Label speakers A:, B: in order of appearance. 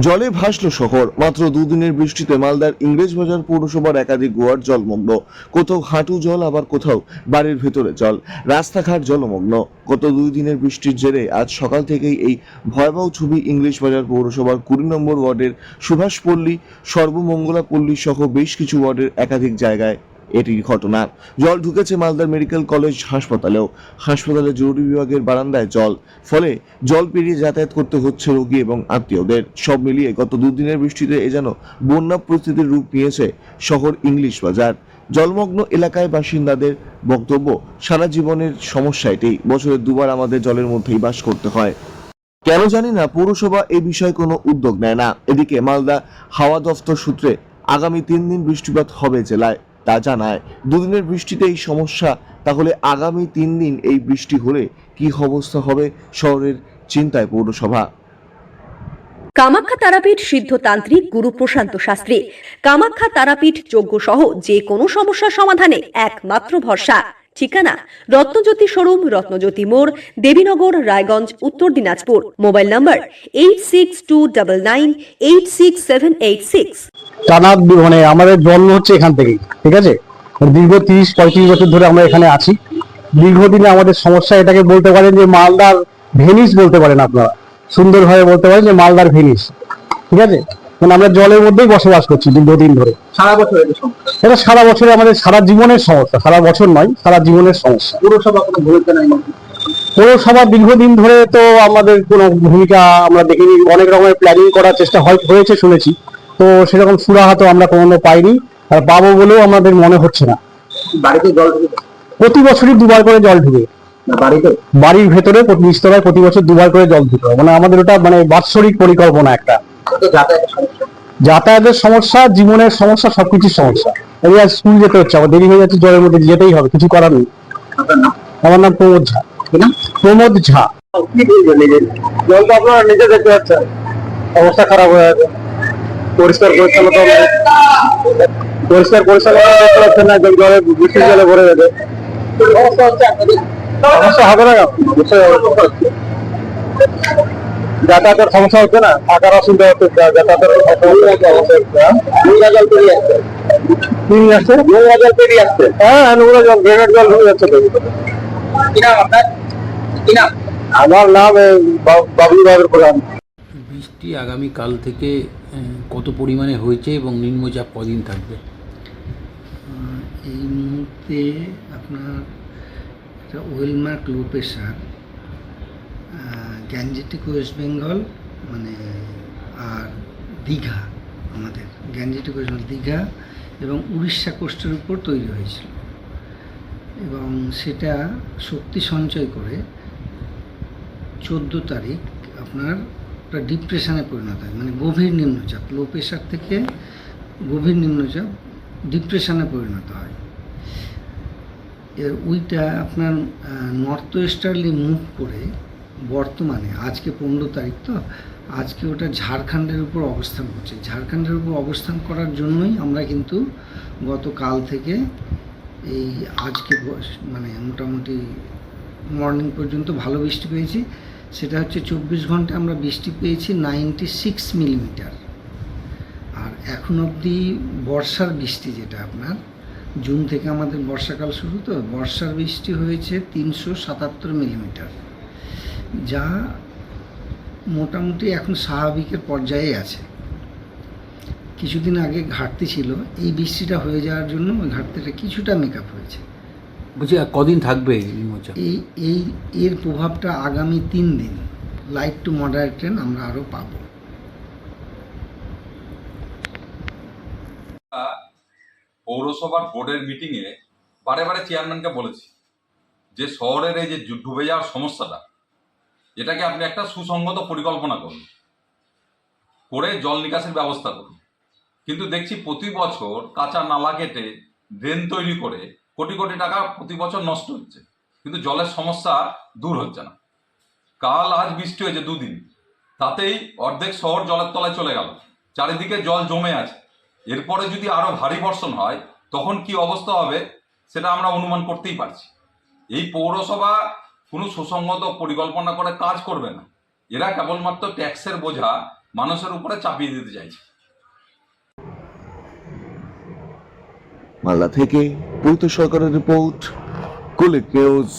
A: জলে ভাসল শহর। মাত্র দুদিনের বৃষ্টিতে মালদার ইংরেজ বাজার পৌরসভার একাধিক গোয়ার জলমগ্ন। কোথাও হাঁটু জল, আবার কোথাও বাড়ির ভেতরে জল। রাস্তাঘাট জলমগ্ন। গত দুই দিনের বৃষ্টির জেরে আজ সকাল থেকেই এই ভয়াবহ ছবি ইংলিশ বাজার পৌরসভার কুড়ি নম্বর ওয়ার্ডের সুভাষপল্লী সর্বমঙ্গলা পল্লী সহ বেশ কিছু ওয়ার্ডের একাধিক জায়গায় এটি ঘটনা। জল ঢুকেছে মালদার মেডিকেল কলেজ হাসপাতালেও। হাসপাতালের জরুরি বিভাগের বারান্দায় জল। ফলে জল পেরিয়ে যাতায়াত করতে হচ্ছে রোগী এবং আত্মীয়দের। সব মিলিয়ে গত দুদিনের বৃষ্টিতে এ যেন বন্যা পরিস্থিতির রূপ নিয়েছে শহর ইংলিশ বাজার। জলমগ্ন এলাকায় বাসিন্দাদের বক্তব্য, সারা জীবনের সমস্যা এটি। বছরে দুবার আমাদের জলের মধ্যেই বাস করতে হয়। কেন জানি না, পৌরসভা এ বিষয়ে কোনো উদ্যোগ নেয় না। এদিকে মালদা হাওয়া দফতর সূত্রে আগামী তিন দিন বৃষ্টিপাত হবে জেলায়। তা জানায়, দুদিনের বৃষ্টিতে এই সমস্যা, তাহলে আগামী তিন দিন এই বৃষ্টি হলে কি অবস্থা হবে শহরের চিন্তায় পৌরসভা।
B: কামাখ্যা তারাপীঠ সিদ্ধতান্ত্রিক গুরু প্রশান্ত শাস্ত্রী। কামাখ্যা তারাপীঠ যোগ্য সহ যে কোনো সমস্যা সমাধানে একমাত্র ভরসা। ঠিকানা রত্নজ্যোতি শোরুম, রত্নজ্যোতি মোড়, Devinagar, Raiganj, Uttar Dinajpur. Mobile number eight six two double
C: মানে আমাদের জন্ম হচ্ছে এখান থেকেই, ঠিক আছে? দীর্ঘ তিরিশ, পঁয়ত্রিশ বছর ধরে আমরা এখানে আছি। দীর্ঘদিনে আমাদের সমস্যা এটাকে বলতে পারেন যে মালদার ভেনিস বলতে পারেন আপনারা। সুন্দরভাবে বলতে পারেন যে মালদার ভেনিস, ঠিক আছে? মানে আমরা জলের মধ্যেই বসবাস করছি দীর্ঘদিন ধরে।
D: সারা বছর এটা
C: সারা বছরে আমাদের সারা জীবনের সমস্যা সারা বছর নয় সারা জীবনের সমস্যা।
D: পুরসভা কোনো ভূমিকা নেই
C: পৌরসভা দীর্ঘদিন ধরে তো আমাদের কোনো ভূমিকা আমরা দেখিনি অনেক রকমের প্ল্যানিং করার চেষ্টা হয়- হয়েছে শুনেছি। তো সেরকম সুরাহা তো আমরা কোনো পাইনি আর পাবো বলেও আমাদের মনে হচ্ছে না।
D: বাড়িতে জল ঢুকে
C: প্রতি বছরই দুবার করে জল ঢুকে।
D: বাড়িতে?
C: বাড়ির ভেতরে প্রতি নিচতলায় প্রতি বছর দুবার করে জল ঢুকে। মানে আমাদের ওটা মানে বাৎসরিক পরিকল্পনা একটা।
D: যাতায়াতের সমস্যা,
C: জীবনের সমস্যা, সবকিছুর সমস্যা। এই আজ স্কুল যেতে হচ্ছে আমার দেরি হয়ে যাচ্ছে জলের মধ্যে যেতেই হবে, কিছু করার নেই। আমার নাম প্রমোদ ঝা। প্রমোদ ঝা। জল তো আপনারা নিজে দেখতে পাচ্ছেন অবস্থা খারাপ হয়ে আছে। পরিষ্কার পরিচ্ছন্নতা। পরিষ্কার পরিচ্ছন্নতা দেখতে পাচ্ছেন না, একদম জলে বৃষ্টির জলে ভরে গেছে।
D: সমস্যা হচ্ছে
C: সমস্যা হবে না হবে। যাতায়াতের সমস্যা হচ্ছে না থাকার অসুবিধা হচ্ছে যাতায়াতের হ্যাঁ?
D: পেরিয়ে আসছে
C: নিয়ে আসছে
D: নোংরা জল পেরিয়ে আসছে
C: হ্যাঁ নোংরা জল ড্রেনের জল ঢুকে যাচ্ছে আমার নাম বাবলু বাবের প্রধান।
E: বৃষ্টি আগামী কাল থেকে কত পরিমাণে হয়েছে এবং নিম্নচাপ কদিন থাকবে?
F: এই মুহূর্তে আপনার একটা well marked low pressure Gangetic West Bengal মানে আর দীঘা, আমাদের। গ্যাঞ্জেটিক ওয়েস্ট বেঙ্গল, দীঘা এবং উড়িষ্যা কোস্টের উপর তৈরি হয়েছিল। এবং সেটা শক্তি সঞ্চয় করে চোদ্দ তারিখ আপনার একটা ডিপ্রেশনে পরিণত হয়। মানে গভীর নিম্নচাপ লো প্রেশার থেকে গভীর নিম্নচাপ, ডিপ্রেশনে পরিণত হয়। এর ওইটা আপনার নর্থ ওয়েস্টার্লি মুভ করে বর্তমানে, আজকে পনেরো তারিখ তো, আজকে ওটা ঝাড়খণ্ডের উপর অবস্থান করছে। ঝাড়খণ্ডের উপর অবস্থান করার জন্যই আমরা কিন্তু গতকাল থেকে এই আজকে মানে মোটামুটি মর্নিং পর্যন্ত ভালো বৃষ্টি পেয়েছি। সেটা হচ্ছে চব্বিশ ঘণ্টা আমরা বৃষ্টি পেয়েছি নাইনটি সিক্স মিলিমিটার। আর এখন অবধি বর্ষার বৃষ্টি যেটা আপনার, জুন থেকে আমাদের বর্ষাকাল শুরু তো, বর্ষার বৃষ্টি হয়েছে তিনশো সাতাত্তর মিলিমিটার। যা মোটামুটি এখন স্বাভাবিকের পর্যায়ে আছে। কিছুদিন আগে ঘাটতি ছিল এই বৃষ্টিটা হয়ে যাওয়ার জন্য ওই ঘাটতিটা কিছুটা মেকআপ হয়েছে।
E: বলছি কদিন থাকবে এই
F: এই এই এর প্রভাবটা আগামী তিন দিন লাইট টু মডারেট ট্রেন আমরা আরও পাবো।
G: পৌরসভার বোর্ডের মিটিংয়ে বারে বারে চেয়ারম্যানকে বলেছি যে শহরের এই যে ডুবে যাওয়ার সমস্যাটা এটাকে আপনি একটা সুসংগত পরিকল্পনা করুন। করে জল নিকাশের ব্যবস্থা করুন। কিন্তু দেখছি প্রতি বছর কাঁচা নালা কেটে ড্রেন তৈরি করে কোটি কোটি টাকা প্রতি বছর নষ্ট হচ্ছে। কিন্তু জলের সমস্যা দূর হচ্ছে না। কাল আজ বৃষ্টি হয়েছে দুদিন। তাতেই অর্ধেক শহর জলের তলায় চলে গেল। চারিদিকে জল জমে আছে। এরপরে যদি আরও ভারী বর্ষণ হয়, তখন কি অবস্থা হবে সেটা আমরা অনুমান করতেই পারছি। এই পৌরসভা কোনো সুসংগত পরিকল্পনা করে কাজ করবে না। এরা কেবলমাত্র ট্যাক্সের বোঝা মানুষের উপরে চাপিয়ে দিতে চাইছে।
A: মালদা থেকে পৌত সরকারের রিপোর্ট কুলিক নিউজ।